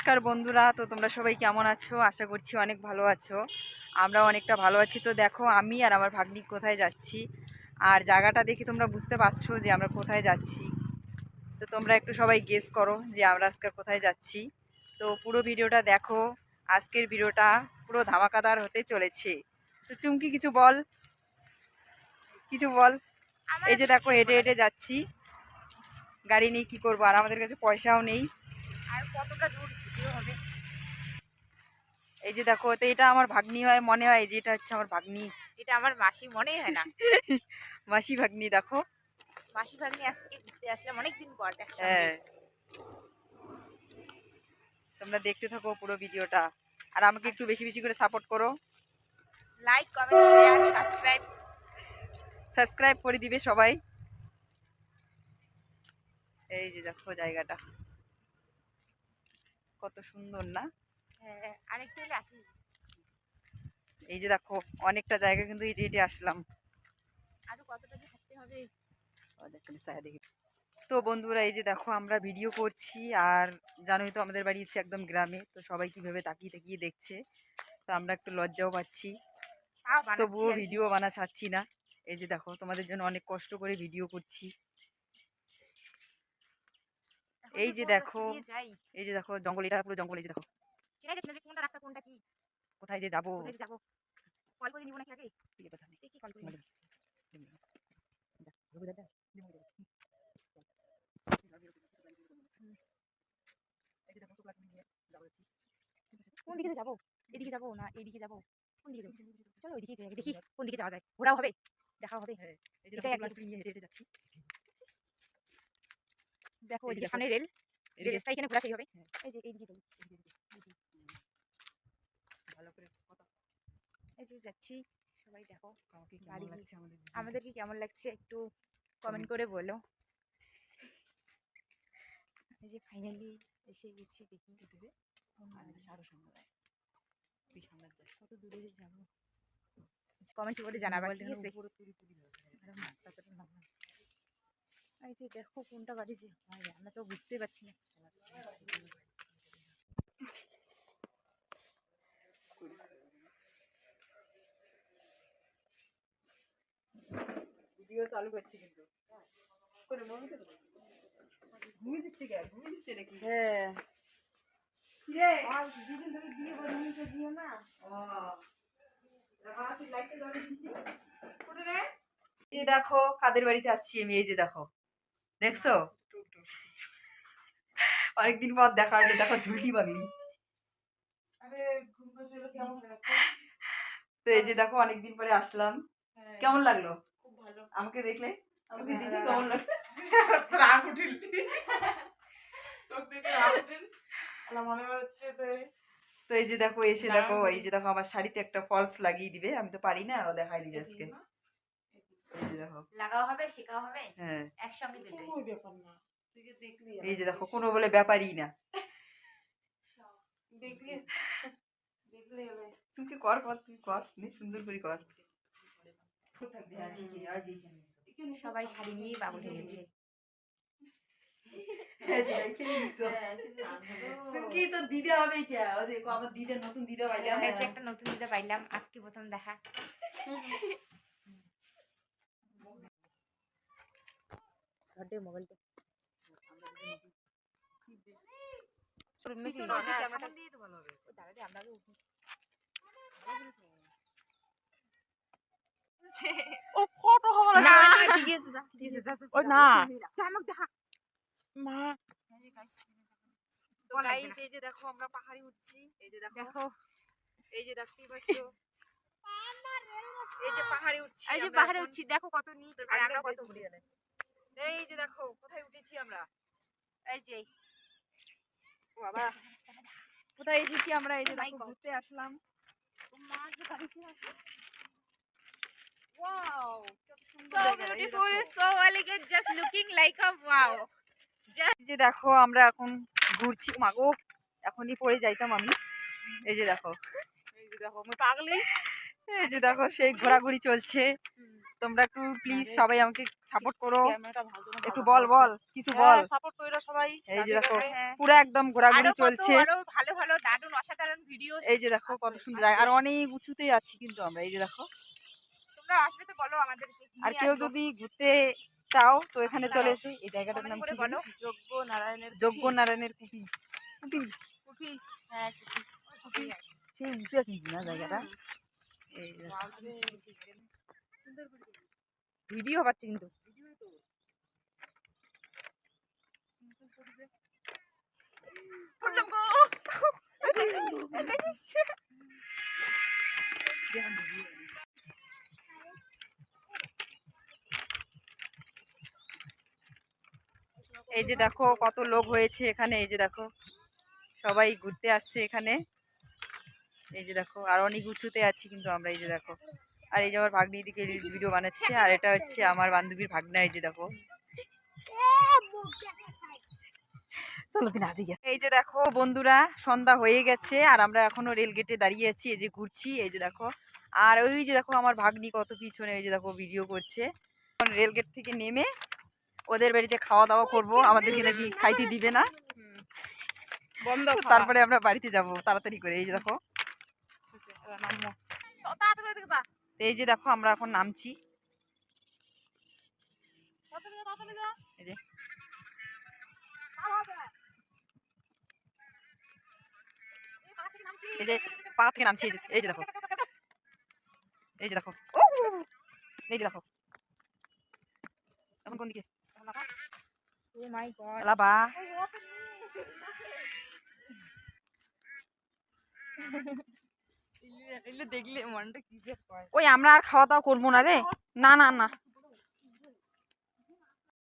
নমস্কার বন্ধুরা তো তোমরা সবাই কেমন আছো? আশা করছি অনেক ভালো আছো। আমরা অনেকটা ভালো আছি। তো দেখো আমি আর আমার ভাগ্নি কোথায় যাচ্ছি? আর জায়গাটা দেখে তোমরা বুঝতে পারছ যে আমরা কোথায় যাচ্ছি। তো তোমরা একটু সবাই গেস করো যে আমরা আজকে কোথায় যাচ্ছি। তো পুরো ভিডিওটা দেখো আজকের ভিডিওটা পুরো ধামাকাদার হতে চলেছে। তো চুমকি কিছু বল। কিছু বল। এই যে দেখো হেঁটে হেঁটে যাচ্ছি। গাড়ি নেই কী করব? আর আমাদের কাছে পয়সাও নেই। আর কতটা দূর এই যে দেখো তো এটা আমার ভাগ্নি হয় মনে হয় যে এটা হচ্ছে আমার ভাগ্নি। এটা আমার মাসি মনেই হয় না। মাসি ভাগ্নি দেখো। মাসি ভাগ্নি আজকে ঘুরতে আসলাম অনেকদিন পর হ্যাঁ। তোমরা দেখতে থাকো পুরো ভিডিওটা। আর আমাকে একটু বেশি বেশি করে সাপোর্ট করো। Like comment share subscribe subscribe করে দিবে সবাই। এই যে দেখো জায়গাটা। কত সুন্দর না? হ্যাঁ এই যে দেখো অনেকটা জায়গা কিন্তু হেঁটে হেঁটে আসলাম। আরও কতটা যে হাঁটতে হবে? ও দেখো, ছায়া দেখি। তো বন্ধুরা এই যে দেখো আমরা ভিডিও করছি আর জানোই তো আমাদের বাড়ি হচ্ছে একদম গ্রামে তো সবাই কীভাবে তাকিয়ে তাকিয়ে দেখছে। তো আমরা একটু লজ্জাও পাচ্ছি। তবুও ভিডিও বানা ছাড়ছি না। এই যে দেখো তোমাদের জন্য অনেক কষ্ট করে ভিডিও করছি। এই যে দেখো। এই যে দেখো জঙ্গল এটা পুরো জঙ্গল এই যে দেখো। যাচ্ছে না যে কোনটা রাস্তা কোনটা কি? কোথায় যে যাব? কোথায় যাব? কল করে নিব নাকি আগে? ঠিক আছে। দেখি কল করে। দেখো। কোন দিকে যাব? এদিকে যাব না এইদিকে যাব? কোন দিকে যাব? চলো ওইদিকে যাই দেখি কোন দিকে যাওয়া যায়। ঘোরাও হবে দেখাও হবে। হ্যাঁ, দেখো, যাচ্ছি। দেখো ওইদিকে সামনে রেল। এদিকে রাস্তা এখানে ঘোরা সেই হবে। হ্যাঁ। এই যে এইদিকে যাব ভালো করে কথা এই যে যাচ্ছি। সবাই দেখো বাড়ি আমাদের কি কেমন লাগছে একটু কমেন্ট করে বলো। এই যে ফাইনালি এসে গেছি দেখি দিবে আর যাস কত দূরে যে যাব। কমেন্ট করে জানাবা ঠিক আছে। এই যে দেখো কোনটা বাড়ি যে আমরা তো বুঝতে পারছি না। ভিডিও চালু করছি কিন্তু। করে মমিতে তো ঘুমিয়ে দিচ্ছে কে? ঘুমিয়ে দিচ্ছে নাকি? হ্যাঁ। কিরে? আর দুদিন ধরে বিয়ে করে দিও না। ও। দেখো কাদের বাড়িতে আসছি আমি এই যে দেখো। দেখছ? অনেকদিন পর দেখা হলো দেখো ঝুলটি বাগলি। আরে কেমন তো এই যে দেখো অনেকদিন পরে আসলাম। কেমন লাগল? আমাকে দেখলে? আমাকে খুব দেখে কেমন রাগ উঠিল। তোর দেখে রাগ উঠিল? মনে হচ্ছে তো এই যে দেখো এসে দেখো এই যে দেখো আমার শাড়িতে একটা ফলস লাগিয়ে দিবে। আমি তো পারি না ও দেখাই দিবে আজকে এই যে দেখো। লাগাও হবে শেখাও হবে? হ্যাঁ। একসঙ্গে দুটোই। ব্যাপার না। এই যে দেখো কোনো বলে ব্যাপারই না। দেখলি? দেখলি হবে তুমি কর কর তুই কর নে সুন্দর করে কর। সবাই শাড়ি নিয়েই বাবুল হয়ে হ্যাঁ। চুমকি তো দিদে হবে আমার নতুন দিদে পাইলাম। একটা নতুন দিদা পাইলাম। আজকে প্রথম দেখা। মোবাইলটা আমরা ও ফটো হবে না ঠিক আছে যা ঠিক আছে যা যা, ও না। যা দেখা মা তো গাইস এই যে দেখো আমরা পাহাড়ে উঠছি এই যে দেখো দেখো এই যে দেখতেই পাচ্ছ এই যে পাহাড়ে উঠছি এই যে পাহাড়ে উঠছি দেখো কত নিচ আর আমরা কত দেখতে গেলে। এই যে দেখো কোথায় উঠেছি আমরা এই যে বাবা কোথায় এসেছি আমরা এই যে দেখো ঘুরতে আসলাম Wow, সুন্দর so জায়গা, এই যে beautiful, so elegant, just looking like a wow. যে দেখো আমরা এখন ঘুরছি। মাগো এখনই পড়ে যাইতাম আমি। এই যে দেখো। এই যে দেখো আমি পাগলি। এই যে দেখো সেই ঘোরাঘুরি চলছে। তোমরা একটু প্লিজ সবাই আমাকে সাপোর্ট করো। করে একটু বল বল কিছু বল। সাপোর্ট কইরা সবাই এই যে দেখো হ্যাঁ। পুরো একদম ঘোরাঘুরি চলছে। আরও ভালো ভালো দারুণ অসাধারণ ভিডিও এই যে দেখো কত সুন্দর আর অনেক উঁচুতেই আছি কিন্তু আমরা এই যে দেখো। তোমরা আসবে তো বলো আমাদেরকে আর কেউ যদি ঘুরতে চাও তো এখানে চলে এসো এই জায়গাটার নাম কি বলো। যোগ্য নারায়ণের যজ্ঞ নারায়ণের কুটি কুটি কুঠি হ্যাঁ কুঠি সেই উঁচু কিন্তু না জায়গাটা যে দেখো। বাপরে ভিডিও পাচ্ছি এই যে দেখো কত লোক হয়েছে এখানে এই যে দেখো সবাই ঘুরতে আসছে এখানে এই যে দেখো আর অনেক উঁচুতে আছি কিন্তু আমরা এই যে দেখো আর এই যে আমার ভাগ্নি দিকে রিলস ভিডিও বানাচ্ছে আর এটা হচ্ছে আমার বান্ধবীর ভাগ্না এই যে দেখো এই যে দেখো বন্ধুরা সন্ধ্যা হয়ে গেছে আর আমরা এখনও রেল গেটে দাঁড়িয়ে আছি এই যে ঘুরছি এই যে দেখো আর ওই যে দেখো আমার ভাগ্নি কত পিছনে এই যে দেখো ভিডিও করছে রেল গেট থেকে নেমে ওদের বাড়িতে খাওয়া দাওয়া করব আমাদেরকে নাকি খাইতে দিবে না। বন্ধ তারপরে আমরা বাড়িতে যাব তাড়াতাড়ি করে এই যে দেখো। এই যে দেখো আমরা এখন নামছি। এই যে। এই যে পা থেকে নামছি এই যে- এই যে দেখো। এই যে দেখো। এই যে দেখো। এখন কোন দিকে? Oh my God. Alaba. এগুলো দেখলে মনটা কি যে ওই আমরা আর খাওয়া দাওয়া করব না রে না না না